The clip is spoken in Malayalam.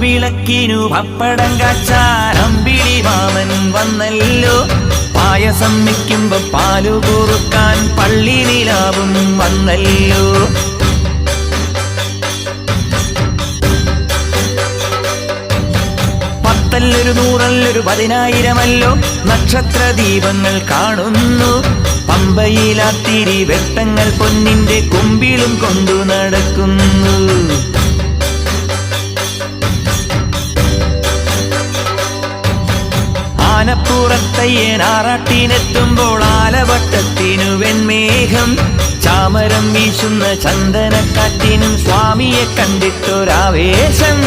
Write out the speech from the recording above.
വിളക്കിനു പപ്പടം കാച്ചാൻ അമ്പിളി മാമൻ വന്നല്ലോ. പായസം വയ്ക്കുമ്പോ പാലു കുറുക്കാൻ പള്ളി നിലാവും വന്നല്ലോ. പത്തല്ലൊരു നൂറല്ലൊരു പതിനായിരമല്ലോ നക്ഷത്ര ദീപങ്ങൾ കാണുന്നു. പമ്പയിലാത്തിരി വെട്ടങ്ങൾ പൊന്നിന്റെ കുമ്പിളും കൊണ്ടു നടക്കുന്നു. ആനപ്പുറത്തയ്യൻ ആറാട്ടിനെത്തുമ്പോൾ ആലവട്ടത്തിനു വെൺമേഘം ചാമരം വീശുന്ന ചന്ദനക്കാറ്റിനും സ്വാമിയെ കണ്ടിട്ടൊരാവേശം.